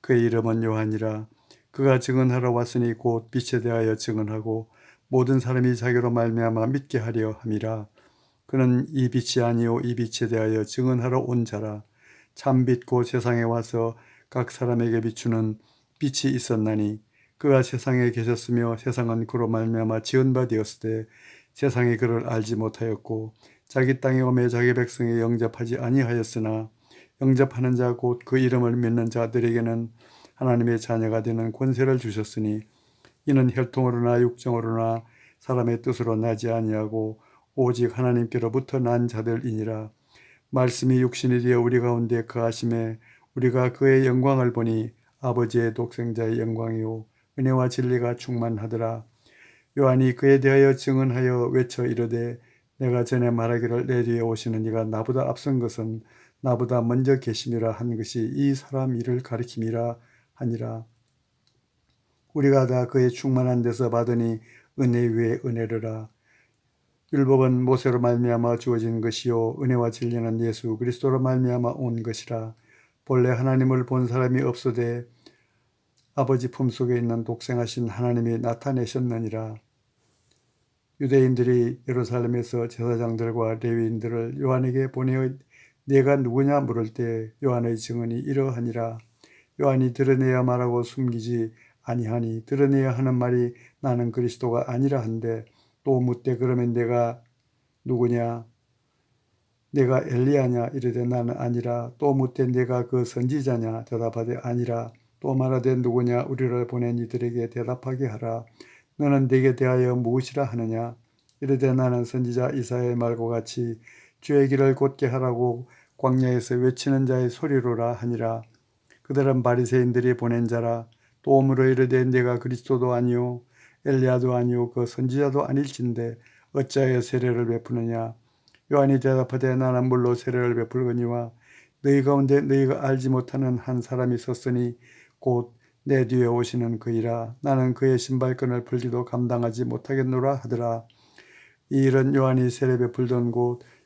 그의 이름은 요한이라. 그가 증언하러 왔으니 곧 빛에 대하여 증언하고 모든 사람이 자기로 말미암아 믿게 하려 함이라. 그는 이 빛이 아니요 이 빛에 대하여 증언하러 온 자라. 참빛 곧 세상에 와서 각 사람에게 비추는 빛이 있었나니 그가 세상에 계셨으며 세상은 그로 말미암아 지은 바 되었을 때 세상이 그를 알지 못하였고 자기 땅에 오매 자기 백성에 영접하지 아니하였으나 영접하는 자 곧 그 이름을 믿는 자들에게는 하나님의 자녀가 되는 권세를 주셨으니 이는 혈통으로나 육정으로나 사람의 뜻으로 나지 아니하고 오직 하나님께로부터 난 자들이니라. 말씀이 육신이 되어 우리 가운데 거하심에 우리가 그의 영광을 보니 아버지의 독생자의 영광이요 은혜와 진리가 충만하더라. 요한이 그에 대하여 증언하여 외쳐 이르되 내가 전에 말하기를 내 뒤에 오시는 이가 나보다 앞선 것은 나보다 먼저 계심이라 한 것이 이 사람 일을 가리킴이라 하니라. 우리가 다 그의 충만한 데서 받으니 은혜 위에 은혜르라. 율법은 모세로 말미암아 주어진 것이요 은혜와 진리는 예수 그리스도로 말미암아 온 것이라. 본래 하나님을 본 사람이 없어되 아버지 품속에 있는 독생하신 하나님이 나타내셨느니라. 유대인들이 예루살렘에서 제사장들과 레위인들을 요한에게 보내어 내가 누구냐 물을 때 요한의 증언이 이러하니라. 요한이 드러내야 말하고 숨기지 아니하니 드러내야 하는 말이 나는 그리스도가 아니라 한데 또 묻되 그러면 내가 누구냐? 내가 엘리야냐? 이르되 나는 아니라. 또 묻되 내가 그 선지자냐? 대답하되 아니라. 또 말하되 누구냐? 우리를 보낸 이들에게 대답하게 하라. 너는 내게 대하여 무엇이라 하느냐? 이르되 나는 선지자 이사의 말과 같이 주의 길을 곧게 하라고 광야에서 외치는 자의 소리로라 하니라. 그들은 바리새인들이 보낸 자라. 또 물어 이르되 내가 그리스도도 아니요 엘리야도 아니요 그 선지자도 아닐진데 어찌하여 세례를 베푸느냐? 요한이 대답하되 나는 물로 세례를 베풀거니와 너희 가운데 너희가 알지 못하는 한 사람이 섰으니 곧 내 뒤에 오시는 그이라. 나는 그의 신발끈을 풀기도 감당하지 못하겠노라 하더라. 이 일은 요한이 세례 베풀던 곳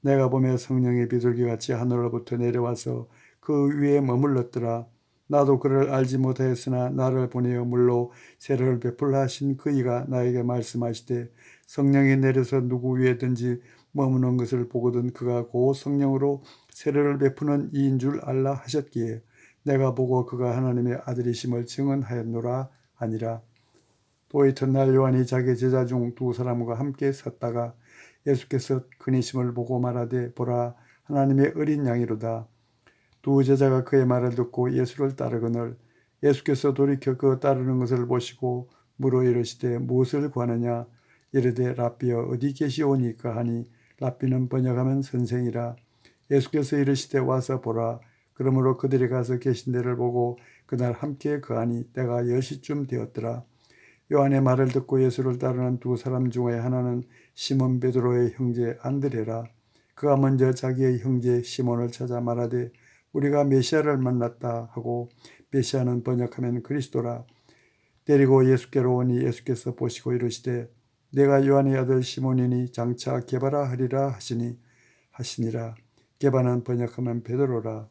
내가 보며 성령의 비둘기같이 하늘로부터 내려와서 그 위에 머물렀더라. 나도 그를 알지 못하였으나 나를 보내어 물로 세례를 베풀라 하신 그이가 나에게 말씀하시되 성령이 내려서 누구 위에든지 머무는 것을 보거든 그가 고 성령으로 세례를 베푸는 이인 줄 알라 하셨기에 내가 보고 그가 하나님의 아들이심을 증언하였노라 하니라. 또 이튿날 요한이 자기 제자 중 두 사람과 함께 섰다가 예수께서 그니심을 보고 말하되 보라 하나님의 어린 양이로다. 두 제자가 그의 말을 듣고 예수를 따르거늘 예수께서 돌이켜 그 따르는 것을 보시고 물어 이르시되 무엇을 구하느냐? 이르되 랍비여 어디 계시오니까 하니 랍비는 번역하면 선생이라. 예수께서 이르시되 와서 보라. 그러므로 그들이 가서 계신 데를 보고 그날 함께 거하니 때가 10시쯤 되었더라 요한의 말을 듣고 예수를 따르는 두 사람 중에 하나는 시몬 베드로의 형제 안드레라. 그가 먼저 자기의 형제 시몬을 찾아 말하되 우리가 메시아를 만났다 하고 메시아는 번역하면 그리스도라. 데리고 예수께로 오니 예수께서 보시고 이르시되 내가 요한의 아들 시몬이니 장차 개바라 하리라 하시니 하시니라. 개바는 번역하면 베드로라.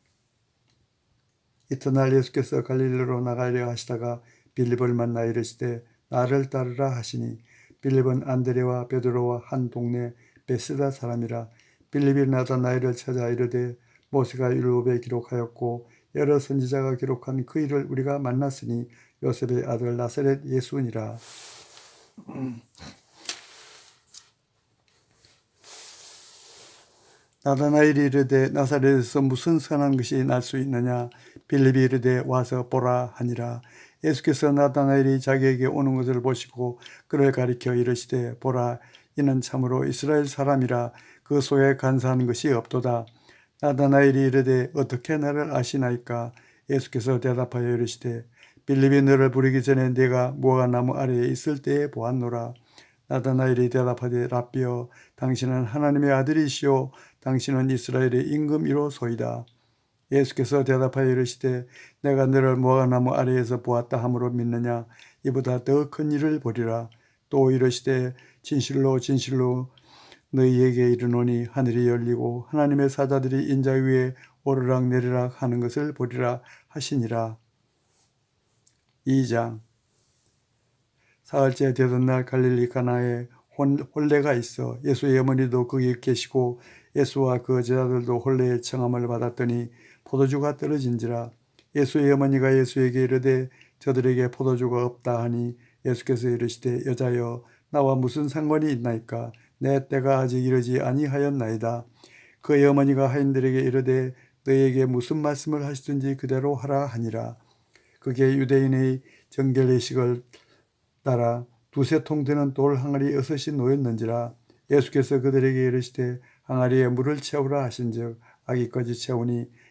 이튿날 예수께서 갈릴리로 나가려 하시다가 빌립을 만나 이르시되 나를 따르라 하시니 빌립은 안드레와 베드로와 한 동네 베스다 사람이라 빌립이 나다나이를 찾아 이르되 모세가 율법에 기록하였고 여러 선지자가 기록한 그 일을 우리가 만났으니 요셉의 아들 나사렛 예수니라. 나다나엘이 이르되 나사렛에서 무슨 선한 것이 날 수 있느냐 빌립이 이르되 와서 보라 하니라 예수께서 나다나엘이 자기에게 오는 것을 보시고 그를 가리켜 이르시되 보라 이는 참으로 이스라엘 사람이라 그 속에 간사한 것이 없도다. 나다나엘이 이르되 어떻게 나를 아시나이까? 예수께서 대답하여 이르시되 빌립이 너를 부르기 전에 네가 무화과 나무 아래에 있을 때에 보았노라. 나다나엘이 대답하되 랍비여 당신은 하나님의 아들이시오. 당신은 이스라엘의 임금이로소이다. 예수께서 대답하여 이르시되 내가 너를 무화과나무 아래에서 보았다 함으로 믿느냐 이보다 더 큰 일을 보리라. 또 이르시되 진실로 진실로 너희에게 이르노니 하늘이 열리고 하나님의 사자들이 인자 위에 오르락 내리락 하는 것을 보리라 하시니라. 2장 사흘째 되던 날 갈릴리 가나에 혼례가 있어 예수의 어머니도 거기 계시고 예수와 그 제자들도 혼례의 청함을 받았더니 포도주가 떨어진지라 예수의 어머니가 예수에게 이르되 저들에게 포도주가 없다 하니 예수께서 이르시되 여자여 나와 무슨 상관이 있나이까? 내 때가 아직 이르지 아니하였나이다. 그의 어머니가 하인들에게 이르되 너에게 무슨 말씀을 하시든지 그대로 하라 하니라. 그게 유대인의 정결례식을 따라 두세 통 되는 돌 항아리 여섯이 놓였는지라 예수께서 그들에게 이르시되 항아리에 물을 채우라 하신즉 아기까지 채우니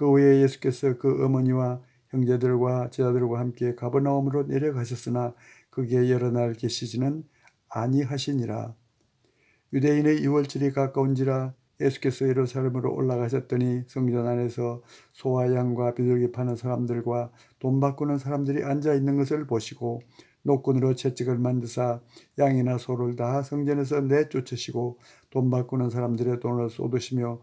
그 후에 예수께서 그 어머니와 형제들과 제자들과 함께 가버나움으로 내려가셨으나 그게 여러 날 계시지는 아니하시니라. 유대인의 유월절이 가까운지라 예수께서 예루살렘으로 올라가셨더니 성전 안에서 소와 양과 비둘기 파는 사람들과 돈 바꾸는 사람들이 앉아 있는 것을 보시고 노끈으로 채찍을 만드사 양이나 소를 다 성전에서 내쫓으시고 돈 바꾸는 사람들의 돈을 쏟으시며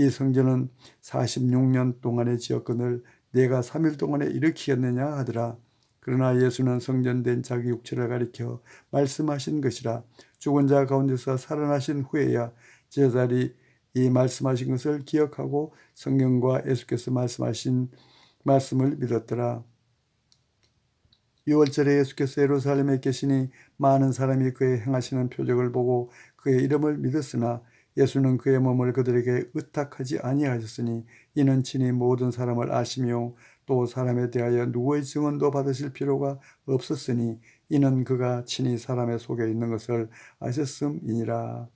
이 성전은 46년 동안에 지었거늘 내가 3일 동안에 일으키겠느냐 하더라 그러나 예수는 성전된 자기 육체를 가리켜 말씀하신 것이라 죽은 자 가운데서 살아나신 후에야 제자리 이 말씀하신 것을 기억하고 성경과 예수께서 말씀하신 말씀을 믿었더라. 6월절에 예수께서 예루살렘에 계시니 많은 사람이 그의 행하시는 표적을 보고 그의 이름을 믿었으나 예수는 그의 몸을 그들에게 의탁하지 아니하셨으니 이는 친히 모든 사람을 아시며 또 사람에 대하여 누구의 증언도 받으실 필요가 없었으니 이는 그가 친히 사람의 속에 있는 것을 아셨음이니라.